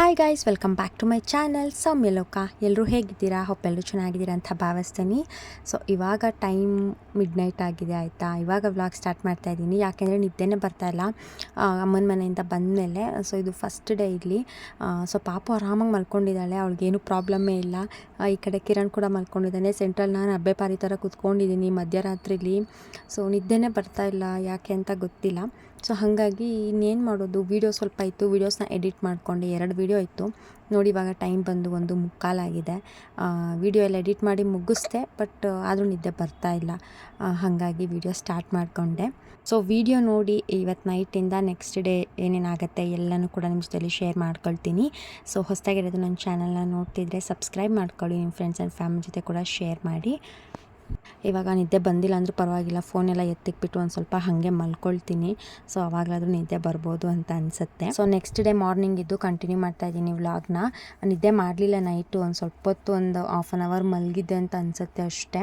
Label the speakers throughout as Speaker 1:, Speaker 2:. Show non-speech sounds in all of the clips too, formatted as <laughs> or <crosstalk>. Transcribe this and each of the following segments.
Speaker 1: Hi guys welcome back to my channel Soumya Loka ಎಲ್ಲರೂ ಹೇಗಿದ್ದೀರಾ ಎಲ್ಲರೂ ಚೆನ್ನಾಗಿದ್ದೀರಾ ಅಂತ ಭಾವಿಸ್ತೀನಿ. ಸೊ ಇವಾಗ ಟೈಮ್ ಮಿಡ್ ನೈಟ್ ಆಗಿದೆ ಆಯಿತಾ? ಇವಾಗ ವ್ಲಾಗ್ ಸ್ಟಾರ್ಟ್ ಮಾಡ್ತಾ ಇದ್ದೀನಿ. ಯಾಕೆಂದರೆ ನಿದ್ದೆನೇ ಇಲ್ಲ. ಅಮ್ಮನ ಮನೆಯಿಂದ ಬಂದಮೇಲೆ ಸೊ ಇದು ಫಸ್ಟ್ ಡೇ ಇರಲಿ ಸೊ ಪಾಪು ಆರಾಮಾಗಿ ಮಲ್ಕೊಂಡಿದ್ದಾಳೆ. ಅವಳಿಗೇನು ಪ್ರಾಬ್ಲಮ್ಮೇ ಇಲ್ಲ. ಈ ಕಡೆ ಕಿರಣ್ ಕೂಡ ಮಲ್ಕೊಂಡಿದ್ದಾನೆ. ಸೆಂಟ್ರಲ್ ನಾನು ಅಬ್ಬೆ ಪಾರಿ ಥರ ಕೂತ್ಕೊಂಡಿದ್ದೀನಿ ಮಧ್ಯರಾತ್ರಿಲಿ. ಸೊ ನಿದ್ದೆನೇ ಬರ್ತಾ ಇಲ್ಲ. ಯಾಕೆ ಅಂತ ಗೊತ್ತಿಲ್ಲ. ಸೊ ಹಾಗಾಗಿ ಇನ್ನೇನು ಮಾಡೋದು ವೀಡಿಯೋ ಸ್ವಲ್ಪ ಇತ್ತು ವೀಡಿಯೋಸ್ನ ಎಡಿಟ್ ಮಾಡಿಕೊಂಡೆ, ಎರಡು ವೀಡಿಯೋ ಇತ್ತು ನೋಡಿ ಇವಾಗ ಟೈಮ್ ಬಂದು ಒಂದು ಮುಕ್ಕಾಲಾಗಿದೆ ವೀಡಿಯೋ ಎಲ್ಲ ಎಡಿಟ್ ಮಾಡಿ ಮುಗಿಸ್ದೆ ಬಟ್ ಆದರೂ ನಿದ್ದೆ ಬರ್ತಾ ಇಲ್ಲ. ಹಾಗಾಗಿ ವೀಡಿಯೋ ಸ್ಟಾರ್ಟ್ ಮಾಡಿಕೊಂಡೆ. ಸೊ ವೀಡಿಯೋ ನೋಡಿ ಇವತ್ತು ನೈಟಿಂದ ನೆಕ್ಸ್ಟ್ ಡೇ ಏನೇನಾಗುತ್ತೆ ಎಲ್ಲನೂ ಕೂಡ ನಿಮ್ಮ ಜೊತೆಲಿ ಶೇರ್ ಮಾಡ್ಕೊಳ್ತೀನಿ. ಸೊ ಹೊಸದಾಗಿರೋದು ನನ್ನ ಚಾನಲ್ನ ನೋಡ್ತಿದ್ರೆ ಸಬ್ಸ್ಕ್ರೈಬ್ ಮಾಡ್ಕೊಳ್ಳಿ ನಿಮ್ಮ ಫ್ರೆಂಡ್ಸ್ ಆ್ಯಂಡ್ ಫ್ಯಾಮಿಲಿ ಜೊತೆ ಕೂಡ ಶೇರ್ ಮಾಡಿ. ಇವಾಗ ನಿದ್ದೆ ಬಂದಿಲ್ಲ ಅಂದರೂ ಪರವಾಗಿಲ್ಲ, ಫೋನೆಲ್ಲ ಎತ್ತಿಕ್ಬಿಟ್ಟು ಒಂದು ಸ್ವಲ್ಪ ಹಾಗೆ ಮಲ್ಕೊಳ್ತೀನಿ. ಸೊ, ಅವಾಗಲಾದರೂ ನಿದ್ದೆ ಬರ್ಬೋದು ಅಂತ ಅನಿಸುತ್ತೆ. ಸೊ ನೆಕ್ಸ್ಟ್ ಡೇ ಮಾರ್ನಿಂಗ್ ಇದ್ದು ಕಂಟಿನ್ಯೂ ಮಾಡ್ತಾ ಇದ್ದೀನಿ ವ್ಲಾಗ್ನ ನಿದ್ದೆ ಮಾಡಲಿಲ್ಲ ನೈಟು ಒಂದು ಸ್ವಲ್ಪ ಹೊತ್ತು ಒಂದು ಹಾಫ್ ಆನ್ ಅವರ್ ಮಲಗಿದ್ದೆ ಅಂತ ಅನಿಸುತ್ತೆ ಅಷ್ಟೇ.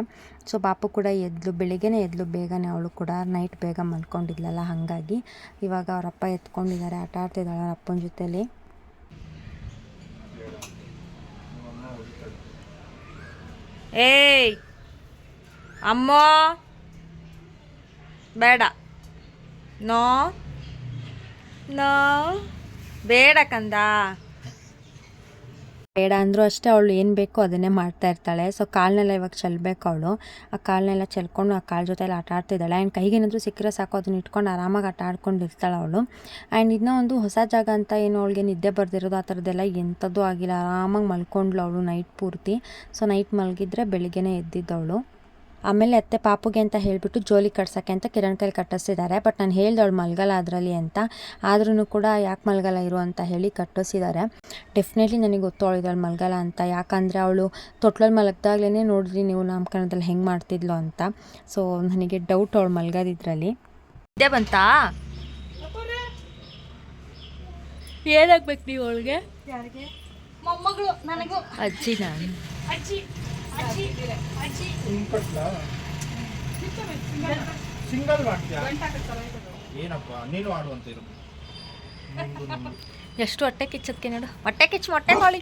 Speaker 1: ಸೊ ಪಾಪು ಕೂಡ ಎದ್ಲು, ಬೆಳಿಗ್ಗೆನೇ ಎದ್ಲು, ಬೇಗನೆ ಅವಳು ಕೂಡ ನೈಟ್ ಬೇಗ ಮಲ್ಕೊಂಡಿದ್ಲಲ್ಲ, ಹಾಗಾಗಿ ಇವಾಗ ಅವರಪ್ಪ ಎತ್ಕೊಂಡಿದ್ದಾರೆ, ಆಟ ಆಡ್ತಿದ್ದಾಳೆ ಅವ್ರ ಅಪ್ಪನ ಜೊತೇಲಿ. ಏಯ್! ಅಮ್ಮ. ಬೇಡ. ನೋ. ನೋ. ಬೇಡ ಕಂದ. ಬೇಡ ಅಂದರೂ ಅಷ್ಟೇ ಅವಳು ಏನು ಬೇಕೋ ಅದನ್ನೇ ಮಾಡ್ತಾ ಇರ್ತಾಳೆ. ಸೊ ಕಾಲನ್ನೆಲ್ಲ ಇವಾಗ ಚೆಲ್ಬೇಕು ಅವಳು. ಆ ಕಾಲನ್ನೆಲ್ಲ ಚೆಲ್ಕೊಂಡು ಆ ಕಾಲು ಜೊತೆಲಿ ಆಟ ಆಡ್ತಿದ್ದಾಳೆ. ಆ್ಯಂಡ್ ಕೈಗೇನಾದರೂ ಸಿಕ್ಕರೆ ಸಾಕು, ಅದನ್ನ ಇಟ್ಕೊಂಡು ಆರಾಮಾಗಿ ಆಟ ಆಡ್ಕೊಂಡು ಇರ್ತಾಳೆ ಅವಳು. ಆ್ಯಂಡ್ ಇನ್ನೂ ಒಂದು ಹೊಸ ಜಾಗ ಅಂತ ಏನು ಅವಳಿಗೆ ನಿದ್ದೆ ಬರ್ದಿರೋದು, ಆ ಥರದ್ದೆಲ್ಲ ಎಂಥದ್ದು ಆಗಿಲ್ಲ. ಆರಾಮಾಗಿ ಮಲ್ಕೊಂಡ್ಳು ಅವಳು ನೈಟ್ ಪೂರ್ತಿ. ಸೊ ನೈಟ್ ಮಲಗಿದ್ರೆ ಬೆಳಿಗ್ಗೆನೇ ಎದ್ದಿದ್ದವಳು. ಆಮೇಲೆ ಅತ್ತೆ ಪಾಪುಗೆ ಅಂತ ಹೇಳಿಬಿಟ್ಟು ಜೋಲಿ ಕಟ್ಸೋಕ್ಕೆ ಅಂತ ಕಿರಣ್ ಕೈಲಿ ಕಟ್ಟಿಸಿದ್ದಾರೆ. ಬಟ್ ನಾನು ಹೇಳ್ದೆ ಅವಳು ಮಲ್ಗಲ್ಲ ಅದರಲ್ಲಿ ಅಂತ. ಆದ್ರೂ ಕೂಡ ಯಾಕೆ ಮಲ್ಗಲ್ಲ ಇರು ಅಂತ ಹೇಳಿ ಕಟ್ಟಿಸಿದ್ದಾರೆ. ಡೆಫಿನೆಟ್ಲಿ ನನಗೆ ಗೊತ್ತು ಅವಳಿಗೆ ಮಲ್ಗಲ್ಲ ಅಂತ. ಯಾಕಂದರೆ ಅವಳು ತೊಟ್ಲಲ್ಲಿ ಮಲಗ್ದಾಗ್ಲೇ ನೋಡಿದ್ರಿ ನೀವು ನಾಮಕರಣದಲ್ಲಿ ಹೆಂಗೆ ಮಾಡ್ತಿದ್ಲು ಅಂತ. ಸೊ ನನಗೆ ಡೌಟ್ ಅವಳು ಮಲ್ಗೋದಿದ್ರಲ್ಲಿ ಇದೇ ಬಂತಾ? ಏನಾಗ್ಬೇಕು ನೀವು ಅವಳಿಗೆ? ಅಜ್ಜಿ ನಾನು
Speaker 2: ಅಜ್ಜಿ.
Speaker 3: ಸಿಂಗಲ್ ಮಾಡ್ತೀಯಾ ಏನಪ್ಪ ನೀನು ಆಡುವಂತ ಇರು. ನಿಮ್ದು ನಿಮ್ದು.
Speaker 1: ಎಷ್ಟು ಹೊಟ್ಟೆ ಕಿಚ್ಚದ್ಕೆ ನೋಡು. ಹೊಟ್ಟೆ ಕಿಚ್ಚು ಮೊಟ್ಟೆ ಹೊಳಿ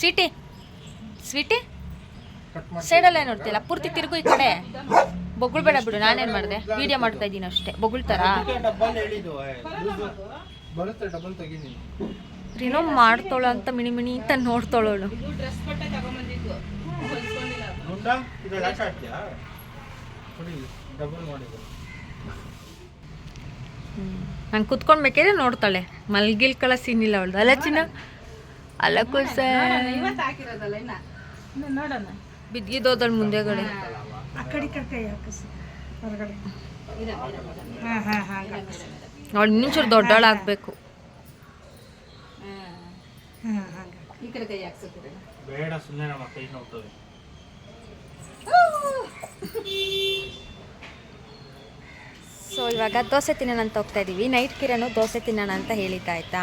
Speaker 1: ಸ್ವೀಟಿ. ಸ್ವೀಟಿ? ಸೈಡಲ್ಲೇ ನೋಡ್ತಿಲ್ಲ ಪೂರ್ತಿ ತಿರುಗು ಈ ಕಡೆ. ಬೊಗಳ್ಬೇಡ ಬಿಡು ನಾನೇನು ಮಾಡಿದೆ? ವಿಡಿಯೋ ಮಾಡ್ತಾ ಇದ್ದೀನಿ ಅಷ್ಟೇ. ಬೊಗಳ್ತಾರಾ ಏನೋ ಮಾಡ್ತಾಳು ಅಂತ ಮಿಣಿ ಮಿಣಿ ಅಂತ ನೋಡ್ತಾಳವಳು
Speaker 3: ಡಬಲ್ ಮಾಡಿದ್ರು.
Speaker 1: ನಾನು ಕುತ್ಕೊಂಡ್ಬೇಕಾದ್ರೆ ನೋಡ್ತಾಳೆ. ಮಲ್ಗಿಲ್ಕಳ ಸೀನ್ ಇಲ್ಲ ಅವಳ್ದು. ಅಲ್ಲ ಚಿನ್ನ? ಅಲ್ಲ ಕುಸ
Speaker 2: ಇವತ್ತು ಹಾಕಿರೋದಲ್ಲ ಇನ್ನ ಇನ್ನು ನೋಡೋಣ
Speaker 1: ಬಿದ್ದಿದ್ದೋದಳು ಮುಂದೆಗಡೆ
Speaker 2: ಆ ಕಡೆ ಕಡೆ ಹಾಕಿಸಿ. ಹೊರಗಡೆ. ಹಾಂ ಹಾಂ ಹಾಂ
Speaker 1: ಅವಳು ಇನ್ನೊಂಚೂರು ದೊಡ್ಡವಳಾಗಬೇಕು
Speaker 2: ಹಾಂ ಹಾಂ ಈ ಕಡೆ ಕೈ ಹಾಕ್ಸಿದ್ರೆ
Speaker 3: ಬೇಡ ಸುಮ್ಮನೆ ನಮ್ಮ ಕೈ ನೋಡ್ತವೆ
Speaker 1: ಸೊ ಇವಾಗ ದೋಸೆ ತಿನ್ನೋಣ ಅಂತ ಹೋಗ್ತಾ ಇದ್ದೀವಿ ನೈಟ್ ಕಿರಣು ದೋಸೆ ತಿನ್ನೋಣ ಅಂತ ಹೇಳಿದ್ದ, ಆಯಿತಾ?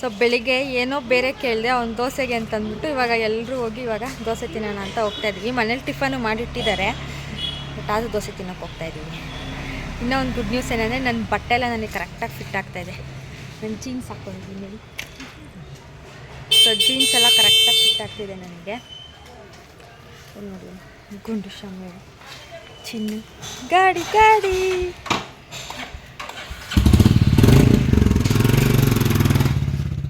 Speaker 1: ಸೊ ಬೆಳಿಗ್ಗೆ ಏನೋ ಬೇರೆ ಕೇಳಿದೆ, ಅವ್ನು ದೋಸೆಗೆ ಅಂತ ಅಂದ್ಬಿಟ್ಟು ಇವಾಗ ಎಲ್ಲರೂ ಹೋಗಿ ಇವಾಗ ದೋಸೆ ತಿನ್ನೋಣ ಅಂತ ಹೋಗ್ತಾ ಇದ್ದೀವಿ ಮನೇಲಿ ಟಿಫನು ಮಾಡಿಟ್ಟಿದ್ದಾರೆ. ಬಟ್ ಆದರೂ ದೋಸೆ ತಿನ್ನೋಕೆ ಹೋಗ್ತಾ ಇದ್ದೀವಿ ಇನ್ನೂ ಒಂದು ಗುಡ್ ನ್ಯೂಸ್ ಏನಂದರೆ ನನ್ನ ಬಟ್ಟೆ ಎಲ್ಲ ನನಗೆ ಕರೆಕ್ಟಾಗಿ ಫಿಟ್ ಆಗ್ತಾ ಇದೆ. ನನ್ನ ಜೀನ್ಸ್ ಹಾಕೊಂಡಿದ್ದೀನಿ, ನೋಡಿ. ಸೊ ಜೀನ್ಸ್ ಎಲ್ಲ ಕರೆಕ್ಟಾಗಿ ಫಿಟ್ ಆಗ್ತಿದೆ ನನಗೆ. ನೋಡಿ. ಗುಂಡು ಶಾಮೆ ಚಿನ್ನು ಗಾಡಿ ಗಾಡಿ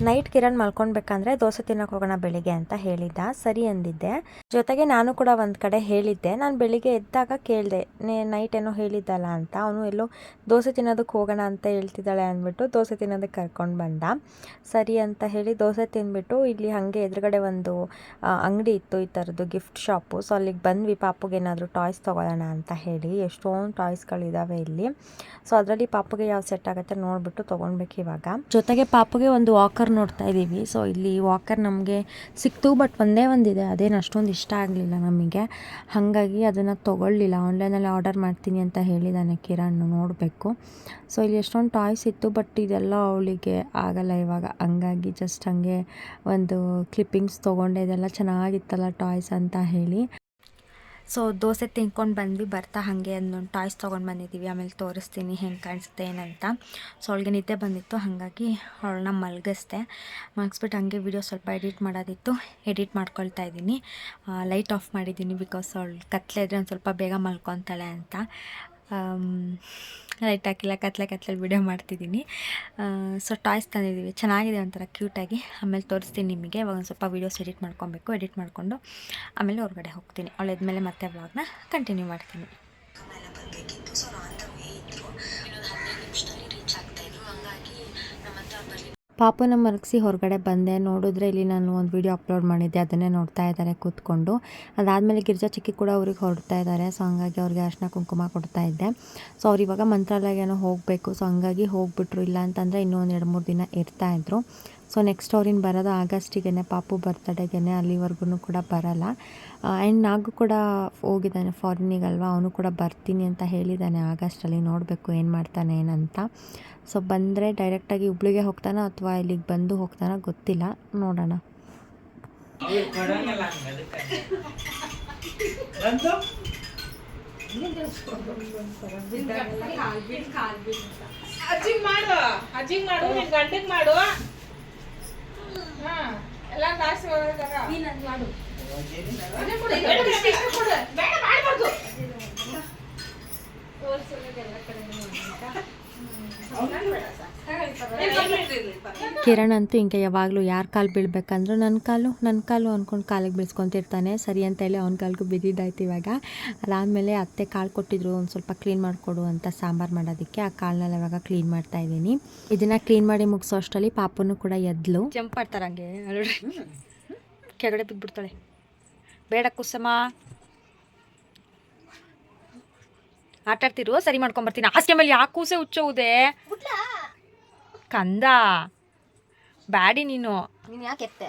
Speaker 1: ನೈಟ್ ಕಿರಣ್ ಮಲ್ಕೊಳ್ಬೇಕಂದ್ರೆ ದೋಸೆ ತಿನ್ನಕ್ಕೆ ಹೋಗೋಣ ಬೆಳಿಗ್ಗೆ ಅಂತ ಹೇಳಿದ್ದ, ಸರಿ ಅಂದಿದ್ದೆ. ಜೊತೆಗೆ ನಾನು ಕೂಡ ಒಂದು ಕಡೆ ಹೇಳಿದ್ದೆ, ನಾನು ಬೆಳಿಗ್ಗೆ ಎದ್ದಾಗ ಕೇಳಿದೆ ನೈಟ್ ಏನೋ ಹೇಳಿದ್ದಲ್ಲ ಅಂತ. ಅವನು ಎಲ್ಲೋ, ದೋಸೆ ತಿನ್ನೋದಕ್ಕೆ ಹೋಗೋಣ ಅಂತ ಹೇಳ್ತಿದ್ದಾಳೆ ಅಂದ್ಬಿಟ್ಟು ದೋಸೆ ತಿನ್ನೋದಕ್ಕೆ ಕರ್ಕೊಂಡು ಬಂದ. ಸರಿ ಅಂತ ಹೇಳಿ ದೋಸೆ ತಿಂದ್ಬಿಟ್ಟು ಇಲ್ಲಿ ಹಾಗೆ ಎದುರುಗಡೆ ಒಂದು ಅಂಗಡಿ ಇತ್ತು, ಈ ಥರದ್ದು ಗಿಫ್ಟ್ ಶಾಪು. ಸೊ ಅಲ್ಲಿಗೆ ಬಂದ್ವಿ, ಪಾಪುಗೆ ಏನಾದರೂ ಟಾಯ್ಸ್ ತೊಗೊಳ್ಳೋಣ ಅಂತ ಹೇಳಿ. ಎಷ್ಟೊಂದು ಟಾಯ್ಸ್ಗಳಿದ್ದಾವೆ ಇಲ್ಲಿ. ಸೊ ಅದರಲ್ಲಿ ಪಾಪುಗೆ ಯಾವ ಸೆಟ್ ಆಗುತ್ತೆ ನೋಡಿಬಿಟ್ಟು ತೊಗೊಳ್ಬೇಕು ಇವಾಗ. ಜೊತೆಗೆ ಪಾಪುಗೆ ಒಂದು ವಾಕರ್ ನೋಡ್ತಾ ಇದ್ದೀವಿ. ಸೊ ಇಲ್ಲಿ ವಾಕರ್ ನಮಗೆ ಸಿಕ್ತು ಬಟ್ ಒಂದೇ ಒಂದಿದೆ. ಅದೇನು ಅಷ್ಟೊಂದು ಇಷ್ಟ ಆಗಲಿಲ್ಲ ನಮಗೆ. ಹಾಗಾಗಿ ಅದನ್ನು ತೊಗೊಳ್ಳಿಲ್ಲ. ಆನ್ಲೈನಲ್ಲಿ ಆರ್ಡರ್ ಮಾಡ್ತೀನಿ ಅಂತ ಹೇಳಿದ್ದಾನೆ ಕಿರಣ್ ನೋಡಬೇಕು. ಸೊ ಇಲ್ಲಿ ಎಷ್ಟೊಂದು ಟಾಯ್ಸ್ ಇತ್ತು ಬಟ್ ಇದೆಲ್ಲ ಅವಳಿಗೆ ಆಗಲ್ಲ ಇವಾಗ. ಹಂಗಾಗಿ ಜಸ್ಟ್ ಹಾಗೆ ಒಂದು ಕ್ಲಿಪ್ಪಿಂಗ್ಸ್ ತೊಗೊಂಡೆ. ಇದೆಲ್ಲ ಚೆನ್ನಾಗಿತ್ತಲ್ಲ ಟಾಯ್ಸ್ ಅಂತ ಹೇಳಿ. ಸೊ ದೋಸೆ ತಿನ್ಕೊಂಡು ಬಂದ್ವಿ, ಬರ್ತಾ ಹಾಗೆ ಅದನ್ನೊಂದು ಟಾಯ್ಸ್ ತೊಗೊಂಡು ಬಂದಿದ್ದೀವಿ ಆಮೇಲೆ ತೋರಿಸ್ತೀನಿ ಹೆಂಗೆ ಕಾಣಿಸುತ್ತೆ ಏನಂತ. ಸೊ ಅವಳಿಗೆ ನಿದ್ದೆ ಬಂದಿತ್ತು, ಹಾಗಾಗಿ ಅವಳನ್ನ ಮಲಗಿಸ್ದೆ. ಮಲಗಿಸ್ಬಿಟ್ಟು ಹಾಗೆ ವಿಡಿಯೋ ಸ್ವಲ್ಪ ಎಡಿಟ್ ಮಾಡೋದಿತ್ತು, ಎಡಿಟ್ ಮಾಡ್ಕೊಳ್ತಾ ಇದ್ದೀನಿ. ಲೈಟ್ ಆಫ್ ಮಾಡಿದ್ದೀನಿ ಬಿಕಾಸ್ ಅವಳು ಕತ್ಲೆ ಇದ್ರೆ ಒಂದು ಸ್ವಲ್ಪ ಬೇಗ ಮಲ್ಕೊತಾಳೆ ಅಂತ. ಲೈಟ್ ಹಾಕಿಲ್ಲ, ಕತ್ಲೆ ಕತ್ಲೆ ವಿಡಿಯೋ ಮಾಡ್ತಿದ್ದೀನಿ. ಸೊ ಟಾಯ್ಸ್ ತಂದಿದ್ದೀವಿ. ಚೆನ್ನಾಗಿದೆ ಒಂಥರ ಕ್ಯೂಟಾಗಿ ಆಮೇಲೆ ತೋರಿಸ್ತೀನಿ ನಿಮಗೆ. ಇವಾಗ ಒಂದು ಸ್ವಲ್ಪ ವೀಡಿಯೋಸ್ ಎಡಿಟ್ ಮಾಡ್ಕೊಬೇಕು. ಎಡಿಟ್ ಮಾಡಿಕೊಂಡು ಆಮೇಲೆ ಹೊರಗಡೆ ಹೋಗ್ತೀನಿ. ಅವಳೆದ್ಮೇಲೆ ಮತ್ತೆ ವ್ಲಾಗ್ನ ಕಂಟಿನ್ಯೂ ಮಾಡ್ತೀನಿ. ಪಾಪುನ ಮರಗಿಸಿ ಹೊರಗಡೆ ಬಂದೆ. ನೋಡಿದ್ರೆ ಇಲ್ಲಿ ನಾನು ಒಂದು ವಿಡಿಯೋ ಅಪ್ಲೋಡ್ ಮಾಡಿದ್ದೆ. ಅದನ್ನೇ ನೋಡ್ತಾ ಇದ್ದಾರೆ ಕೂತ್ಕೊಂಡು. ಅದಾದಮೇಲೆ ಗಿರ್ಜಾ ಚಿಕ್ಕಿ ಕೂಡ ಅವ್ರಿಗೆ ಹೊರಡ್ತಾ ಇದ್ದಾರೆ ಸೊ ಹಂಗಾಗಿ ಅವ್ರಿಗೆ ಅರ್ಶಿನ ಕುಂಕುಮ ಕೊಡ್ತಾ ಇದ್ದೆ. ಸೊ ಅವ್ರು ಇವಾಗ ಮಂತ್ರಾಲಯನೋ ಹೋಗಬೇಕು. ಸೊ ಹಂಗಾಗಿ ಹೋಗಿಬಿಟ್ರು. ಇಲ್ಲ ಅಂತಂದರೆ ಇನ್ನೂ ಒಂದು ಎರಡು ಮೂರು ದಿನ ಇರ್ತಾಯಿದ್ರು ಸೊ ನೆಕ್ಸ್ಟ್ ಅವ್ರಿನ್ ಬರೋದು ಆಗಸ್ಟಿಗೆ ಪಾಪು ಬರ್ತಡೇಗೆ ಅಲ್ಲಿವರೆಗೂ ಕೂಡ ಬರಲ್ಲ. ಆ್ಯಂಡ್ ನಾಗು ಕೂಡ ಹೋಗಿದ್ದಾನೆ ಫಾರಿನಿಗಲ್ವಾ ಅವನು ಕೂಡ ಬರ್ತೀನಿ ಅಂತ ಹೇಳಿದ್ದಾನೆ ಆಗಸ್ಟಲ್ಲಿ. ನೋಡಬೇಕು ಏನು ಮಾಡ್ತಾನೆ, ಏನಂತ. ಸೊ ಬಂದರೆ ಡೈರೆಕ್ಟಾಗಿ ಹುಬ್ಳಿಗೆ ಹೋಗ್ತಾನೋ ಅಥವಾ ಇಲ್ಲಿಗೆ ಬಂದು ಹೋಗ್ತಾನೋ ಗೊತ್ತಿಲ್ಲ ನೋಡೋಣ
Speaker 4: ಅಜ್ಜಿಗ್ ಮಾಡು ಅಜ್ಜಿಗ್ ಮಾಡು ನಿನ್ ಗಂಡಗ್ ಮಾಡು ಹಾ ಎಲ್ಲ ಮಾಡು. ಬೇಡ ಮಾಡ್ಬಾರ್ದು
Speaker 1: ಕಿರಣ್ ಅಂತೂ ಹಿಂಗೆ ಯಾವಾಗಲೂ ಯಾರ ಕಾಲು ಬೀಳ್ಬೇಕಂದ್ರೂ ನನ್ನ ಕಾಲು ನನ್ನ ಕಾಲು ಅಂದ್ಕೊಂಡು ಕಾಲಿಗೆ ಬೀಳ್ಸ್ಕೊತಿರ್ತಾನೆ. ಸರಿ ಅಂತ ಹೇಳಿ ಅವ್ನ ಕಾಲಿಗೂ ಬಿದ್ದಿದ್ದಾಯ್ತು ಇವಾಗ. ಅದಾದಮೇಲೆ ಅತ್ತೆ ಕಾಳು ಕೊಟ್ಟಿದ್ರು, ಒಂದು ಸ್ವಲ್ಪ ಕ್ಲೀನ್ ಮಾಡಿಕೊಡು ಅಂತ ಸಾಂಬಾರು ಮಾಡೋದಕ್ಕೆ. ಆ ಕಾಳನ್ನೆಲ್ಲ ಇವಾಗ ಕ್ಲೀನ್ ಮಾಡ್ತಾ ಇದ್ದೀನಿ. ಇದನ್ನು ಕ್ಲೀನ್ ಮಾಡಿ ಮುಗಿಸೋ ಅಷ್ಟರಲ್ಲಿ ಪಾಪನು ಕೂಡ ಎದ್ಲು. ಜಂಪ್ ಮಾಡ್ತಾರೆ ಹಂಗೆ ಅಲ್ರಿ ಕೆಳಗಡೆ ಬಿದ್ದುಬಿಡ್ತಾಳೆ ಬೇಡ ಕುಸಮ ಆಟಾಡ್ತಿರು ಸರಿ ಮಾಡ್ಕೊಂಬರ್ತೀನಿ. ಹಾಸಿಗೆ ಮೇಲೆ ಯಾಕೆ ಕೂಸೆ ಹುಚ್ಚೋದೆ ಕಂದ. ಬ್ಯಾಡಿ ನೀನು.
Speaker 2: ನೀನು ಯಾಕೆ ಎತ್ತೆ?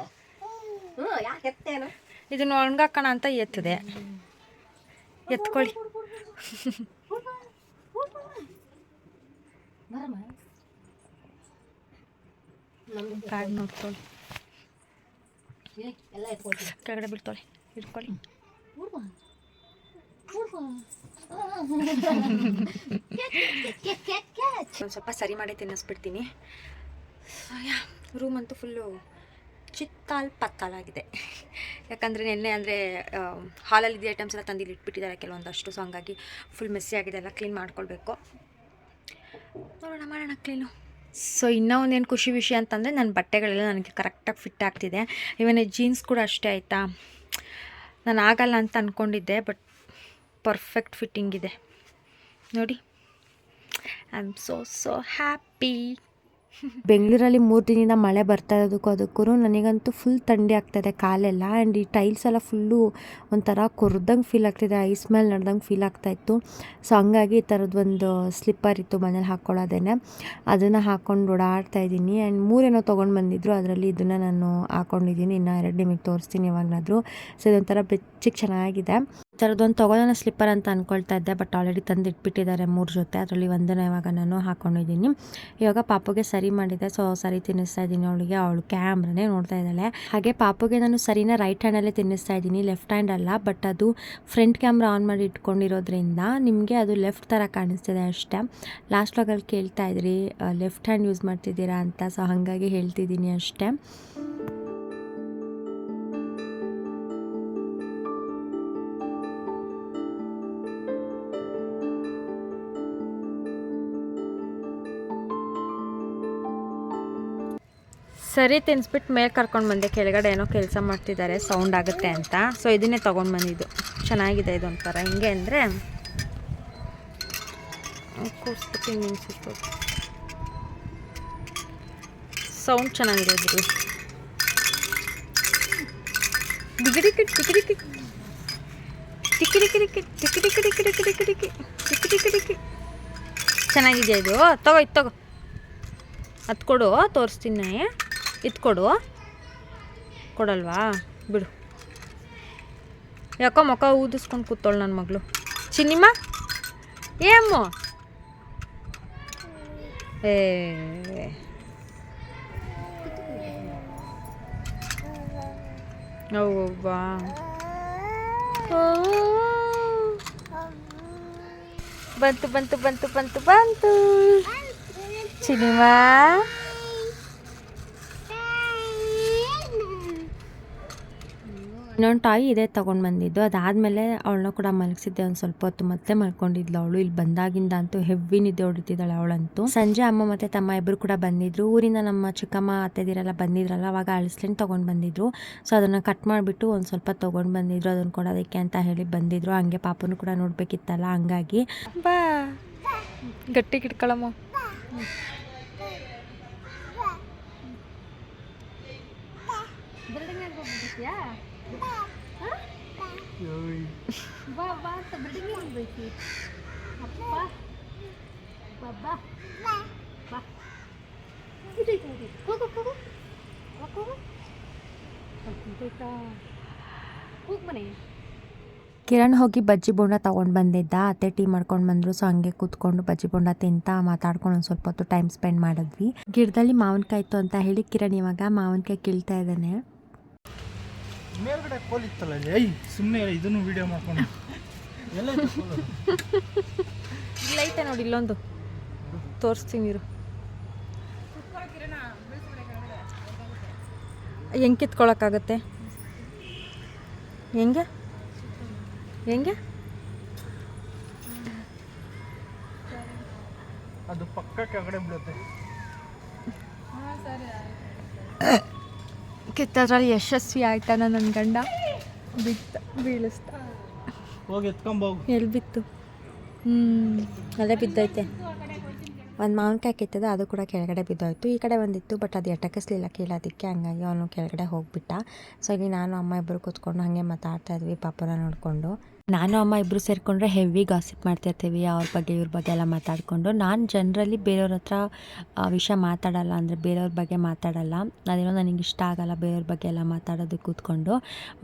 Speaker 2: ಹ್ಞೂ ಯಾಕೆ ಎತ್ತೇನು
Speaker 1: ಇದನ್ನು ಒಣಗಾಕೋಣ ಅಂತ ಎತ್ತದೆ. ಎತ್ಕೊಳ್ಳಿ ಬ್ಯಾಗ್ ನೋಡ್ಕೊಳ್ಳಿ ಕೆಳಗಡೆ ಬಿಡ್ತಾಳೆ ಇಟ್ಕೊಳ್ಳಿ <laughs> ಒಂದು ಸ್ವಲ್ಪ ಸರಿ ಮಾಡಿ ತಿನ್ನಿಸ್ಬಿಡ್ತೀನಿ. ರೂಮ್ ಅಂತೂ ಫುಲ್ಲು ಚಿತ್ತಾಲ್ ಪತ್ತಾಲಾಗಿದೆ ಯಾಕಂದರೆ ನಿನ್ನೆ ಅಂದರೆ ಹಾಲಲ್ಲಿದ್ದ ಐಟಮ್ಸ್ ಎಲ್ಲ ತಂದಿಲ್ಲಿ ಇಟ್ಬಿಟ್ಟಿದ್ದಾರೆ ಕೆಲವೊಂದಷ್ಟು ಸೊ ಹಂಗಾಗಿ ಫುಲ್ ಮೆಸ್ಸಿ ಆಗಿದೆ, ಎಲ್ಲ ಕ್ಲೀನ್ ಮಾಡ್ಕೊಳ್ಬೇಕು. ನೋಡೋಣ, ಮಾಡೋಣ ಕ್ಲೀನು ಸೊ ಇನ್ನೂ ಒಂದೇನು ಖುಷಿ ವಿಷಯ ಅಂತಂದರೆ ನನ್ನ ಬಟ್ಟೆಗಳೆಲ್ಲ ನನಗೆ ಕರೆಕ್ಟಾಗಿ ಫಿಟ್ ಆಗ್ತಿದೆ. ಇವನ್ ಜೀನ್ಸ್ ಕೂಡ ಅಷ್ಟೇ ಆಯಿತಾ? ನಾನು ಆಗಲ್ಲ ಅಂತ ಅಂದ್ಕೊಂಡಿದ್ದೆ ಬಟ್ ಪರ್ಫೆಕ್ಟ್ ಫಿಟ್ಟಿಂಗ್ ಇದೆ. ನೋಡಿ. I am so so happy ಬೆಂಗಳೂರಲ್ಲಿ ಮೂರು ದಿನದಿಂದ ಮಳೆ ಬರ್ತಾ ಇರೋದಕ್ಕೂ ಅದಕ್ಕೂ ನನಗಂತೂ ಫುಲ್ ಥಂಡಿ ಆಗ್ತಾಯಿದೆ ಕಾಲೆಲ್ಲ. ಆ್ಯಂಡ್ ಈ ಟೈಲ್ಸ್ ಎಲ್ಲ ಫುಲ್ಲು ಒಂಥರ ಕೊರ್ದಂಗೆ ಫೀಲ್ ಆಗ್ತಿದೆ. ಐಸ್ ಮೇಲೆ ನಡೆದಂಗೆ ಫೀಲ್ ಆಗ್ತಾಯಿತ್ತು ಸೊ ಹಂಗಾಗಿ ಈ ಥರದ್ದೊಂದು ಸ್ಲಿಪ್ಪರ್ ಇತ್ತು ಮನೇಲಿ ಹಾಕ್ಕೊಳ್ಳೋದೇನೆ ಅದನ್ನು ಹಾಕ್ಕೊಂಡು ಓಡಾಡ್ತಾ ಇದ್ದೀನಿ. ಆ್ಯಂಡ್ ಮೂರೇನೋ ತೊಗೊಂಡು ಬಂದಿದ್ರು. ಅದರಲ್ಲಿ ಇದನ್ನು ನಾನು ಹಾಕ್ಕೊಂಡಿದ್ದೀನಿ ಇನ್ನು ಎರಡು ನಿಮಗೆ ತೋರಿಸ್ತೀನಿ ಯಾವಾಗಲಾದರೂ. ಸೊ ಇದೊಂಥರ ಬೆಚ್ಚಿಗೆ ಚೆನ್ನಾಗಿದೆ. ಈ ಥರದ್ದೊಂದು ತೊಗೊಳ್ಳೋಣ ಸ್ಲಿಪ್ಪರ್ ಅಂತ ಅಂದ್ಕೊಳ್ತಾ ಇದ್ದೆ. ಬಟ್ ಆಲ್ರೆಡಿ ತಂದು ಇಟ್ಬಿಟ್ಟಿದ್ದಾರೆ ಮೂರು ಜೊತೆ. ಅದರಲ್ಲಿ ಒಂದನ್ನು ಇವಾಗ ನಾನು ಹಾಕ್ಕೊಂಡಿದ್ದೀನಿ ಇವಾಗ ಪಾಪುಗೆ ಸರಿ ಮಾಡಿದೆ. ಸೊ ಸರಿ ತಿನ್ನಿಸ್ತಾ ಇದ್ದೀನಿ ಅವಳಿಗೆ. ಅವಳು ಕ್ಯಾಮ್ರನೇ ನೋಡ್ತಾ ಇದ್ದಾಳೆ. ಹಾಗೆ ಪಾಪುಗೆ ನಾನು ಸರಿನ ರೈಟ್ ಹ್ಯಾಂಡಲ್ಲೇ ತಿನ್ನಿಸ್ತಾ ಇದ್ದೀನಿ. ಲೆಫ್ಟ್ ಹ್ಯಾಂಡ್ ಅಲ್ಲ ಬಟ್ ಅದು ಫ್ರಂಟ್ ಕ್ಯಾಮ್ರಾ ಆನ್ ಮಾಡಿ ಇಟ್ಕೊಂಡಿರೋದ್ರಿಂದ ನಿಮಗೆ ಅದು ಲೆಫ್ಟ್ ಥರ ಕಾಣಿಸ್ತಿದೆ ಅಷ್ಟೇ. ಲಾಸ್ಟ್ ಲಾಗಲ್ಲಿ ಕೇಳ್ತಾ ಇದ್ರಿ ಲೆಫ್ಟ್ ಹ್ಯಾಂಡ್ ಯೂಸ್ ಮಾಡ್ತಿದ್ದೀರಾ? ಅಂತ. ಸೊ ಹಾಗಾಗಿ ಹೇಳ್ತಿದ್ದೀನಿ ಅಷ್ಟೇ. ಸರಿ ತಿನ್ಸ್ಬಿಟ್ಟು ಮೇಲೆ ಕರ್ಕೊಂಡು ಬಂದೆ. ಕೆಳಗಡೆ ಏನೋ ಕೆಲಸ ಮಾಡ್ತಿದ್ದಾರೆ ಸೌಂಡ್ ಆಗುತ್ತೆ ಅಂತ. ಸೊ ಇದನ್ನೇ ತೊಗೊಂಡು ಬಂದಿದ್ದು. ಚೆನ್ನಾಗಿದೆ ಇದೊಂಥರ ಹಿಂಗೆ ಅಂದರೆ ಕೂರಿಸ್ಬಿಟ್ಟು ನಿಲ್ಸಿತ್ತು ಸೌಂಡ್ ಚೆನ್ನಾಗಿದೆ ಕಿಡಿ ಕಿಡಿ ಟಿಕಿಡಿಕಿ ಟಿಕಿಡಿಕಿಡಿಕಿ ಟಿಕಿಡಿಕಿಡಿಕಿಡಿಕಿಡಿಕಿಡಿಕಿ ಟಿಕಿಡಿಕಿಡಿಕಿ ಚೆನ್ನಾಗಿದೆಯಾ ಇದು? ತಗೋ ಇದು ತಗೋ. ಅದು ಕೊಡು ತೋರಿಸ್ತೀನಿ ಇದು ಕೊಡು ಕೊಡಲ್ವಾ? ಬಿಡು. ಯಾಕೋ ಮುಖ ಊದಿಸ್ಕೊಂಡು ಕೂತೋಳು ನನ್ನ ಮಗಳು. ಚಿನ್ನಿಮ್ಮ? ಏಮ್ಮು ಏ. ಹೌವಾ ಬಂತು ಬಂತು ಬಂತು ಬಂತು ಬಂತು. ಸಿನಿಮಾ ಇನ್ನೊಂದು ಟಾಯ್ ಇದೆ ತೊಗೊಂಡು ಬಂದಿದ್ದು. ಅದಾದಮೇಲೆ ಅವಳನ್ನ ಕೂಡ ಮಲಗಿಸಿದ್ದೆ ಒಂದು ಸ್ವಲ್ಪ ಹೊತ್ತು ಮತ್ತೆ ಮಲ್ಕೊಂಡಿದ್ಲು ಅವಳು. ಇಲ್ಲಿ ಬಂದಾಗಿಂದ ಅಂತೂ ಹೆವಿ ನಿದ್ದೆ ಹೊಡಿತಿದ್ದಾಳೆ ಅವಳಂತೂ. ಸಂಜೆ ಅಮ್ಮ ಮತ್ತೆ ತಮ್ಮ ಇಬ್ಬರು ಕೂಡ ಬಂದಿದ್ರು. ಊರಿಂದ ನಮ್ಮ ಚಿಕ್ಕಮ್ಮ ಅತ್ತೆದಿರೆಲ್ಲ ಬಂದಿದ್ರಲ್ಲ ಅವಾಗ ಅಳಿಸ್ಲೆಂಟ್ ತೊಗೊಂಡು ಬಂದಿದ್ರು. ಸೊ ಅದನ್ನು ಕಟ್ ಮಾಡಿಬಿಟ್ಟು ಒಂದು ಸ್ವಲ್ಪ ತೊಗೊಂಡು ಬಂದಿದ್ರು. ಅದನ್ನು ಕೊಡೋದಕ್ಕೆ ಅಂತ ಹೇಳಿ ಬಂದಿದ್ರು. ಹಂಗೆ ಪಾಪನು ಕೂಡ ನೋಡಬೇಕಿತ್ತಲ್ಲ ಹಂಗಾಗಿ. ಬಾ. ಗಟ್ಟಿಗೆ ಇಟ್ಕೊಳಮ್ಮ ಕಿರಣ್ ಹೋಗಿ ಬಜ್ಜಿ ಬೋಂಡ ತೊಗೊಂಡು ಬಂದಿದ್ದ. ಅತ್ತೆ ಟೀ ಮಾಡ್ಕೊಂಡು ಬಂದರು. ಸೊ ಹಂಗೆ ಕೂತ್ಕೊಂಡು ಬಜ್ಜಿ ಬೋಂಡ ತಿಂತಾ ಮಾತಾಡ್ಕೊಂಡು ಒಂದು ಸ್ವಲ್ಪ ಹೊತ್ತು ಟೈಮ್ ಸ್ಪೆಂಡ್ ಮಾಡಿದ್ವಿ. ಗಿಡದಲ್ಲಿ ಮಾವಿನಕಾಯಿ ಇತ್ತು ಅಂತ ಹೇಳಿ ಕಿರಣ್ ಇವಾಗ ಮಾವಿನಕಾಯಿ ಕೀಳ್ತಾ ಇದ್ದಾನೆ.
Speaker 3: ಮೇಲ್ಗಡೆ ಕೋಲ್ ಇತ್ತಲ್ಲ ಐ ಸುಮ್ಮನೆ ಇದನ್ನು ವಿಡಿಯೋ ಮಾಡ್ಕೊಂಡು. ಎಲ್ಲ?
Speaker 1: ಇಲ್ಲ ಐತೆ ನೋಡಿ ಇಲ್ಲೊಂದು. ತೋರಿಸ್ತೀನಿ ಇರು. ಹೆಂಗೆ ಕಿತ್ಕೊಳಕ್ಕಾಗತ್ತೆ? ಹೆಂಗೆ? ಹೆಂಗೆ?
Speaker 3: ಅದು ಪಕ್ಕ ಕೆಳಗಡೆ ಬೀಳುತ್ತೆ
Speaker 1: ಕಿತ್ತದ್ರಲ್ಲಿ ಯಶಸ್ವಿ ಆಯ್ತಾನ ನನ್ನ ಗಂಡ? ಬಿತ್ತ ಬೀಳಿಸ್ತಾ.
Speaker 3: ಹೋಗಿ ಎತ್ಕೊಂಬೋಗು
Speaker 1: ಎಲ್ಲಿ ಬಿತ್ತು? ಹ್ಞೂ ಅಲ್ಲೇ ಬಿದ್ದೈತೆ ಒಂದು ಮಾವಿನಕಾಯಿ ಕಿತ್ತದ ಅದು ಕೂಡ ಕೆಳಗಡೆ ಬಿದ್ದೋಯ್ತು. ಈ ಕಡೆ ಒಂದಿತ್ತು ಬಟ್ ಅದು ಎಟಕಿಸ್ಲಿಲ್ಲ ಕೀಳೋದಕ್ಕೆ ಹಂಗಾಗಿ ಅವನು ಕೆಳಗಡೆ ಹೋಗಿಬಿಟ್ಟ. ಸೊ ಇಲ್ಲಿ ನಾನು ಅಮ್ಮ ಇಬ್ಬರು ಕೂತ್ಕೊಂಡು ಹಾಗೆ ಮಾತಾಡ್ತಾ ಇದ್ವಿ ಪಾಪನ ನೋಡಿಕೊಂಡು. ನಾನು, ಅಮ್ಮ ಇಬ್ಬರು ಸೇರಿಕೊಂಡ್ರೆ ಹೆವಿ ಗಾಸಿಪ್ ಮಾಡ್ತಿರ್ತೀವಿ, ಅವ್ರ ಬಗ್ಗೆ, ಇವ್ರ ಬಗ್ಗೆ ಎಲ್ಲ ಮಾತಾಡಿಕೊಂಡು. ನಾನು ಜನರಲಿ ಬೇರೆಯವ್ರ ಹತ್ರ ವಿಷಯ ಮಾತಾಡಲ್ಲ ಅಂದರೆ ಬೇರೆಯವ್ರ ಬಗ್ಗೆ ಮಾತಾಡಲ್ಲ. ಅದೇನೋ ನನಗೆ ಇಷ್ಟ ಆಗಲ್ಲ ಬೇರೆಯವ್ರ ಬಗ್ಗೆ ಎಲ್ಲ ಮಾತಾಡೋದು ಕೂತ್ಕೊಂಡು.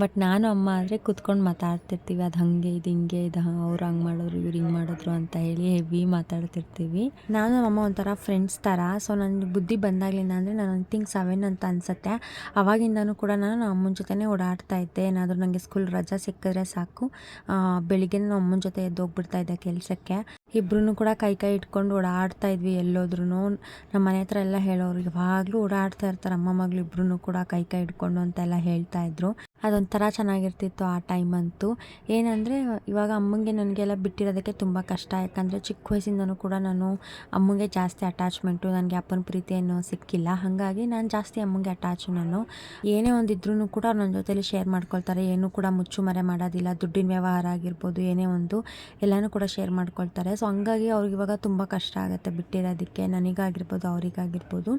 Speaker 1: ಬಟ್ ನಾನು, ಅಮ್ಮ ಆದರೆ ಕೂತ್ಕೊಂಡು ಮಾತಾಡ್ತಿರ್ತೀವಿ. ಅದು ಹಾಗೆ, ಇದು ಹಿಂಗೆ, ಇದು ಅವ್ರು ಹಂಗೆ ಮಾಡಿದ್ರು ಇವ್ರು ಹಿಂಗೆ ಮಾಡಿದ್ರು ಅಂತ ಹೇಳಿ ಹೆವಿ ಮಾತಾಡ್ತಿರ್ತೀವಿ. ನಾನು, ಅಮ್ಮ ಒಂಥರ ಫ್ರೆಂಡ್ಸ್ ಥರ ಸೊ ನನ್ನ ಬುದ್ಧಿ ಬಂದಾಗಲಿಂದ ಅಂದರೆ ನಾನು ಥಿಂಕ್ ಸೆವೆನ್ ಅಂತ ಅನಿಸುತ್ತೆ. ಅವಾಗಿಂದನೂ ಕೂಡ ನಾನು ನಮ್ಮ ಜೊತೆನೇ ಓಡಾಡ್ತಾ ಇದ್ದೆ. ಏನಾದರೂ ನನಗೆ ಸ್ಕೂಲ್ ರಜಾ ಸಿಕ್ಕಿದ್ರೆ ಸಾಕು. ಬೆಳಿಗ್ಗೆ ನಮ್ಮ ಅಮ್ಮನ ಜೊತೆ ಎದ್ದೋಗ್ಬಿಡ್ತಾ ಇದ್ದೆ ಕೆಲಸಕ್ಕೆ. ಇಬ್ರು ಕೂಡ ಕೈ ಕೈ ಇಟ್ಕೊಂಡು ಓಡಾಡ್ತಾ ಇದ್ವಿ ಎಲ್ಲೋದ್ರೂ ನಮ್ಮ ಮನೆ ಹತ್ರ ಎಲ್ಲ ಹೇಳೋರು ಯಾವಾಗಲೂ ಓಡಾಡ್ತಾ ಇರ್ತಾರೆ, ಅಮ್ಮ ಮಗಳು ಇಬ್ರು ಕೂಡ ಕೈ ಕೈ ಇಟ್ಕೊಂಡು ಅಂತೆಲ್ಲ ಹೇಳ್ತಾ ಇದ್ರು. ಅದೊಂಥರ ಚೆನ್ನಾಗಿರ್ತಿತ್ತು ಆ ಟೈಮ್ ಏನಂದರೆ, ಇವಾಗ ಅಮ್ಮಂಗೆ ನನಗೆಲ್ಲ ಬಿಟ್ಟಿರೋದಕ್ಕೆ ತುಂಬ ಕಷ್ಟ. ಯಾಕಂದರೆ ಚಿಕ್ಕ ವಯಸ್ಸಿಂದನೂ ಕೂಡ ನಾನು ಅಮ್ಮಂಗೆ ಜಾಸ್ತಿ ಅಟ್ಯಾಚ್ಮೆಂಟು ನನಗೆ ಅಪ್ಪನ ಪ್ರೀತಿ ಸಿಕ್ಕಿಲ್ಲ. ಹಾಗಾಗಿ ನಾನು ಜಾಸ್ತಿ ಅಮ್ಮಂಗೆ ಅಟ್ಯಾಚ್ ನಾನು. ಏನೇ ಒಂದಿದ್ರೂ ಕೂಡ ನನ್ನ ಜೊತೆಲಿ ಶೇರ್ ಮಾಡ್ಕೊಳ್ತಾರೆ. ಏನೂ ಕೂಡ ಮುಚ್ಚುಮರೆ ಮಾಡೋದಿಲ್ಲ. ದುಡ್ಡಿನ ವ್ಯವಹಾರ ಆಗಿರ್ಬೋದು, ಏನೇ ಒಂದು ಎಲ್ಲನೂ ಕೂಡ ಶೇರ್ ಮಾಡ್ಕೊಳ್ತಾರೆ. ಸೊ ಹಂಗಾಗಿ ಅವ್ರಿಗೆ ಇವಾಗ ತುಂಬ ಕಷ್ಟ ಆಗುತ್ತೆ ಬಿಟ್ಟಿರೋದಕ್ಕೆ. ನನಗಾಗಿರ್ಬೋದು, ಅವರಿಗಾಗಿರ್ಬೋದು.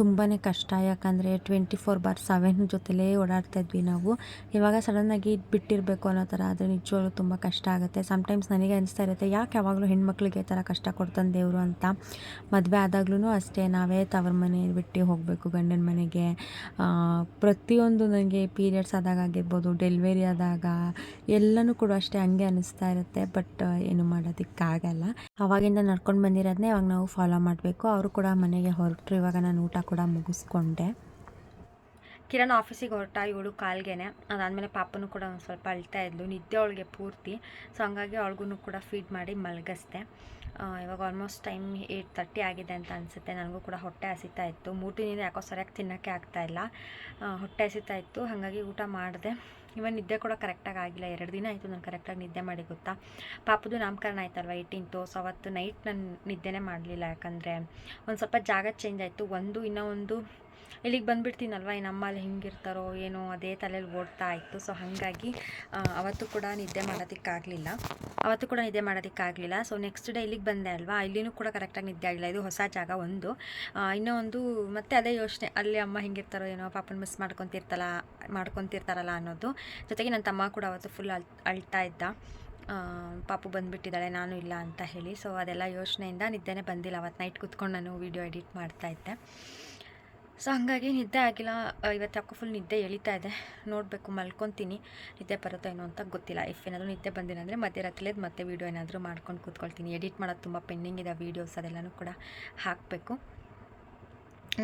Speaker 1: ತುಂಬಾ ಕಷ್ಟ. ಯಾಕಂದರೆ ಟ್ವೆಂಟಿ ಫೋರ್ ಬಾರ್ ಸೆವೆನ್ ಜೊತೆಲೇ ಓಡಾಡ್ತಾ ಇದ್ವಿ ನಾವು. ಇವಾಗ ಸಡನ್ನಾಗಿ ಬಿಟ್ಟಿರಬೇಕು ಅನ್ನೋ ಥರ ಆದರೆ ನಿಜವಾಗ್ಲೂ ತುಂಬ ಕಷ್ಟ ಆಗುತ್ತೆ. ಸಮ್ಟೈಮ್ಸ್ ನನಗೆ ಅನಿಸ್ತಾ ಇರುತ್ತೆ, ಯಾಕೆ ಯಾವಾಗಲೂ ಹೆಣ್ಮಕ್ಳಿಗೆ ಈ ಥರ ಕಷ್ಟ ಕೊಡ್ತಾನೆ ದೇವರು ಅಂತ? ಮದುವೆ ಆದಾಗ್ಲೂ ಅಷ್ಟೇ, ನಾವೇ ತವ್ರ ಮನೆ ಬಿಟ್ಟು ಹೋಗಬೇಕು ಗಂಡನ ಮನೆಗೆ. ಪ್ರತಿಯೊಂದು ನನಗೆ ಪೀರಿಯಡ್ಸ್ ಆದಾಗ ಆಗಿರ್ಬೋದು ಡೆಲಿವರಿ ಆದಾಗ ಎಲ್ಲನೂ ಕೂಡ ಅಷ್ಟೇ ಹಂಗೆ ಅನ್ನಿಸ್ತಾ ಇರುತ್ತೆ ಬಟ್ ಏನು ಮಾಡೋದಕ್ಕಾಗಲ್ಲ. ಅವಾಗಿಂದ ನಡ್ಕೊಂಡು ಬಂದಿರೋದನ್ನೇ ಇವಾಗ ನಾವು ಫಾಲೋ ಮಾಡಬೇಕು. ಅವರು ಕೂಡ ಮನೆಗೆ ಹೊರಟರು, ಇವಾಗ ನಾನು ಊಟ ಕೂಡ ಮುಗಿಸ್ಕೊಂಡೆ. ಕಿರಣ್ ಆಫೀಸಿಗೆ ಹೊರಟ ಇವಳು ಕಾಲ್ಗೆನೆ. ಅದಾದಮೇಲೆ ಪಾಪನೂ ಕೂಡ ಒಂದು ಸ್ವಲ್ಪ ಅಳ್ತಾ ಇದ್ಲು. ನಿದ್ದೆ ಅವಳಿಗೆ ಪೂರ್ತಿ. ಸೊ ಹಂಗಾಗಿ ಅವಳಿಗೂ ಕೂಡ ಫೀಡ್ ಮಾಡಿ ಮಲಗಿಸ್ದೆ. ಇವಾಗ ಆಲ್ಮೋಸ್ಟ್ ಟೈಮ್ ಏಯ್ಟ್ ತರ್ಟಿ ಆಗಿದೆ ಅಂತ ಅನಿಸುತ್ತೆ. ನನಗೂ ಕೂಡ ಹೊಟ್ಟೆ ಹಸಿತಾ ಇತ್ತು. ಮೂಟಿನಿಂದ ಯಾಕೋ ಸರಿಯಾಗಿ ತಿನ್ನೋಕ್ಕೆ ಆಗ್ತಾ ಇಲ್ಲ. ಹೊಟ್ಟೆ ಹಸಿತಾ ಇತ್ತು. ಹಾಗಾಗಿ ಊಟ ಮಾಡಿದೆ. ಇವನ್ ನಿದ್ದೆ ಕೂಡ ಕರೆಕ್ಟಾಗಿ ಆಗಿಲ್ಲ. ಎರಡು ದಿನ ಆಯಿತು ನಾನು ಕರೆಕ್ಟಾಗಿ ನಿದ್ದೆ ಮಾಡಿ ಗೊತ್ತಾ. ಪಾಪದು ನಾಮಕರಣ ಆಯ್ತಲ್ವ? ಏಯ್ಟೀನ್ತು ಸೊ ಅವತ್ತು ನೈಟ್ ನಾನು ನಿದ್ದೆನೇ ಮಾಡಲಿಲ್ಲ. ಯಾಕಂದರೆ ಒಂದು ಸ್ವಲ್ಪ ಜಾಗ ಚೇಂಜ್ ಆಯಿತು. ಒಂದು ಇನ್ನೂ ಒಂದು ಇಲ್ಲಿಗೆ ಬಂದುಬಿಡ್ತೀನಲ್ವ? ಈ ನಮ್ಮಲ್ಲಿ ಹಿಂಗಿರ್ತಾರೋ ಏನೋ ಅದೇ ತಲೆಯಲ್ಲಿ ಓಡ್ತಾ ಇತ್ತು. ಸೊ ಹಾಗಾಗಿ ಅವತ್ತು ಕೂಡ ನಿದ್ದೆ ಮಾಡೋದಕ್ಕಾಗಲಿಲ್ಲ. ಅವತ್ತು ಕೂಡ ನಿದ್ದೆ ಮಾಡೋದಕ್ಕಾಗಲಿಲ್ಲ. ಸೊ ನೆಕ್ಸ್ಟ್ ಡೇ ಇಲ್ಲಿಗೆ ಬಂದೆ ಅಲ್ವಾ? ಇಲ್ಲಿನೂ ಕೂಡ ಕರೆಕ್ಟಾಗಿ ನಿದ್ದೆ ಆಗಿಲ್ಲ ಇದು ಹೊಸ ಜಾಗ ಒಂದು. ಇನ್ನೂ ಒಂದು ಮತ್ತೆ ಅದೇ ಯೋಚನೆ, ಅಲ್ಲಿ ಅಮ್ಮ ಹೆಂಗಿರ್ತಾರೋ ಏನೋ ಪಾಪನ ಮಿಸ್ ಮಾಡ್ಕೊತಿರ್ತಲ್ಲ ಮಾಡ್ಕೊತಿರ್ತಾರಲ್ಲ ಅನ್ನೋದು. ಜೊತೆಗೆ ನನ್ನ ತಮ್ಮ ಕೂಡ ಅವತ್ತು ಫುಲ್ ಅಳ್, ಅಳ್ತಾ ಇದ್ದ. ಪಾಪು ಬಂದುಬಿಟ್ಟಿದ್ದಾಳೆ, ನಾನು ಇಲ್ಲ ಅಂತ ಹೇಳಿ. ಸೊ ಅದೆಲ್ಲ ಯೋಚನೆಯಿಂದ ನಿದ್ದೆನೇ ಬಂದಿಲ್ಲ. ಅವತ್ತು ನೈಟ್ ಕೂತ್ಕೊಂಡು ನಾನು ವೀಡಿಯೋ ಎಡಿಟ್ ಮಾಡ್ತಾ ಇದ್ದೆ. ಸೊ ಹಾಗಾಗಿ ನಿದ್ದೆ ಆಗಿಲ್ಲ. ಇವತ್ತು ಯಾಕೋ ಫುಲ್ ನಿದ್ದೆ ಎಳಿತಾ ಇದೆ. ನೋಡಬೇಕು, ಮಲ್ಕೊತೀನಿ. ನಿದ್ದೆ ಬರುತ್ತೋ ಏನೋ ಅಂತ ಗೊತ್ತಿಲ್ಲ. ಇಫ್ ಏನಾದರೂ ನಿದ್ದೆ ಬಂದಿಲ್ಲ ಅಂದರೆ ಮಧ್ಯರಾತ್ರಿಲೇ ಮತ್ತೆ ವೀಡಿಯೋ ಏನಾದರೂ ಮಾಡ್ಕೊಂಡು ಕೂತ್ಕೊಳ್ತೀನಿ. ಎಡಿಟ್ ಮಾಡೋದು ತುಂಬ ಪೆಂಡಿಂಗ್ ಇದೆ ವೀಡಿಯೋಸ್ ಅದೆಲ್ಲನೂ ಕೂಡ ಹಾಕಬೇಕು.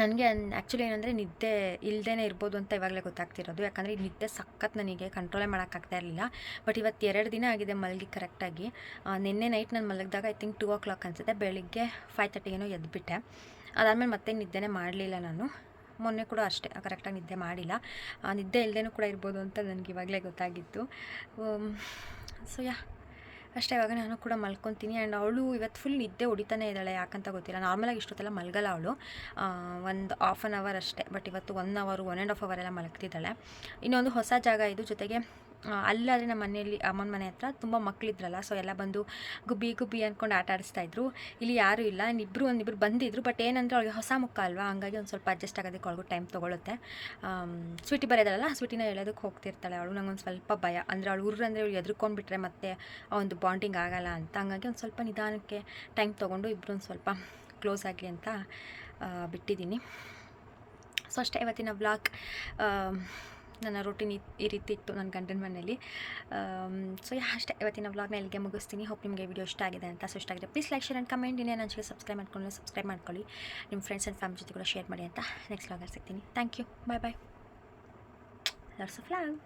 Speaker 1: ನನಗೆ ಆ್ಯಕ್ಚುಲಿ ಏನಂದರೆ ನಿದ್ದೆ ಇಲ್ಲದೇ ಇರ್ಬೋದು ಅಂತ ಇವಾಗಲೇ ಗೊತ್ತಾಗ್ತಿರೋದು. ಯಾಕಂದರೆ ಈ ನಿದ್ದೆ ಸಖತ್ ನನಗೆ ಕಂಟ್ರೋಲೇ ಮಾಡೋಕ್ಕಾಗ್ತಾ ಇರಲಿಲ್ಲ. ಬಟ್ ಇವತ್ತು ಎರಡು ದಿನ ಆಗಿದೆ ಮಲಗಿ ಕರೆಕ್ಟಾಗಿ ನಿನ್ನೆ ನೈಟ್ ನಾನು ಮಲಗಿದಾಗ I think two o'clock ಅನಿಸುತ್ತೆ. ಬೆಳಿಗ್ಗೆ ಫೈವ್ ತರ್ಟಿಗೇನೋ ಎದ್ಬಿಟ್ಟೆ. ಅದಾದಮೇಲೆ ಮತ್ತೆ ನಿದ್ದೆನೇ ಮಾಡಲಿಲ್ಲ ನಾನು. ಮೊನ್ನೆ ಕೂಡ ಅಷ್ಟೇ ಕರೆಕ್ಟಾಗಿ ನಿದ್ದೆ ಮಾಡಿಲ್ಲ. ನಿದ್ದೆ ಇಲ್ಲದೇನೂ ಕೂಡ ಇರ್ಬೋದು ಅಂತ ನನಗೆ ಇವಾಗಲೇ ಗೊತ್ತಾಗಿತ್ತು. ಸೊ ಯಾ ಅಷ್ಟೇ, ಇವಾಗ ನಾನು ಕೂಡ ಮಲ್ಕೊತೀನಿ. ಆ್ಯಂಡ್ ಅವಳು ಇವತ್ತು ಫುಲ್ ನಿದ್ದೆ ಹೊಡಿತಾನೆ ಇದ್ದಾಳೆ, ಯಾಕಂತ ಗೊತ್ತಿಲ್ಲ. ನಾರ್ಮಲಾಗಿ ಇಷ್ಟೊತ್ತೆಲ್ಲ ಮಲಗಲ್ಲ ಅವಳು. ಒಂದು ಹಾಫ್ ಆನ್ ಅವರ್ ಅಷ್ಟೇ ಬಟ್ ಇವತ್ತು ಒನ್ ಅವರು ಒನ್ ಆ್ಯಂಡ್ ಆಫ್ ಅವರ್ ಎಲ್ಲ ಮಲಗ್ತಿದ್ದಾಳೆ. ಇನ್ನೊಂದು ಹೊಸ ಜಾಗ ಇದು, ಜೊತೆಗೆ ಅಲ್ಲಾದರೆ ನಮ್ಮ ಮನೆಯಲ್ಲಿ, ಅಮ್ಮನ ಮನೆ ಹತ್ರ ತುಂಬ ಮಕ್ಕಳಿದ್ರಲ್ಲ ಸೊ ಎಲ್ಲ ಬಂದು ಗುಬ್ಬಿ ಗುಬ್ಬಿ ಅಂದ್ಕೊಂಡು ಆಟ ಆಡಿಸ್ತಾ ಇದ್ರು. ಇಲ್ಲಿ ಯಾರೂ ಇಲ್ಲ ಇಬ್ಬರು ಒಂದಿಬ್ಬರು ಬಂದಿದ್ರು ಬಟ್ ಏನಂದರೆ ಅವಳಿಗೆ ಹೊಸ ಮುಖ ಅಲ್ವಾ, ಹಂಗಾಗಿ ಒಂದು ಸ್ವಲ್ಪ ಅಡ್ಜಸ್ಟ್ ಆಗೋದಕ್ಕೆ ಅವಳಿಗೂ ಟೈಮ್ ತೊಗೊಳುತ್ತೆ. ಸ್ವೀಟಿ ಬರೆಯೋದಲ್ಲ ಸ್ವೀಟಿನ ಹೇಳೋದಕ್ಕೆ ಹೋಗ್ತಿರ್ತಾಳೆ ಅವಳು ನಂಗೆ ಒಂದು ಸ್ವಲ್ಪ ಭಯ. ಅಂದರೆ ಅವಳು ಊರು ಅಂದರೆ ಇವಳು ಎದ್ರುಕೊಂಡ್ಬಿಟ್ರೆ ಮತ್ತೆ ಒಂದು ಬಾಂಡಿಂಗ್ ಆಗಲ್ಲ ಅಂತ, ಹಂಗಾಗಿ ಒಂದು ಸ್ವಲ್ಪ ನಿಧಾನಕ್ಕೆ ಟೈಮ್ ತೊಗೊಂಡು ಇಬ್ಬರು ಒಂದು ಸ್ವಲ್ಪ ಕ್ಲೋಸ್ ಆಗಲಿ ಅಂತ ಬಿಟ್ಟಿದ್ದೀನಿ. ಸೊ ಅಷ್ಟೇ, ಇವತ್ತಿನ ಬ್ಲಾಗ್ ನನ್ನ ರೂಟೀನ್ ಈ ರೀತಿ ಇತ್ತು ನನ್ನ ಗಂಡನ ಮನೆಯಲ್ಲಿ. ಸೊ ಅಷ್ಟೇ. ಇವತ್ತಿನ ವ್ಲಾಗ್ನ ಇಲ್ಲಿಗೆ ಮುಗಿಸ್ತೀನಿ. ಹೋಪ್ ನಿಮಗೆ ವಿಡಿಯೋ ಇಷ್ಟ ಆಗಿದೆ ಅಂತ ಸೊ ಇಷ್ಟ ಆಗಿದೆ. Please like share and comment ಇನ್ನೇ ನನ್ನ ಸಬ್ಸ್ಕ್ರೈಬ್ ಮಾಡ್ಕೊಂಡು ಸಬ್ಸ್ಕ್ರೈಬ್ ಮಾಡ್ಕೊಳ್ಳಿ. ನಿಮ್ಮ ಫ್ರೆಂಡ್ಸ್ ಆ್ಯಂಡ್ ಫ್ಯಾಮಿಲಿ ಜೊತೆ ಕೂಡ ಶೇರ್ ಮಾಡಿ ಅಂತ ನೆಕ್ಸ್ಟ್ ವ್ಲಾಗಲ್ಲಿ ಸಿಗ್ತೀನಿ. Thank you bye bye lots of love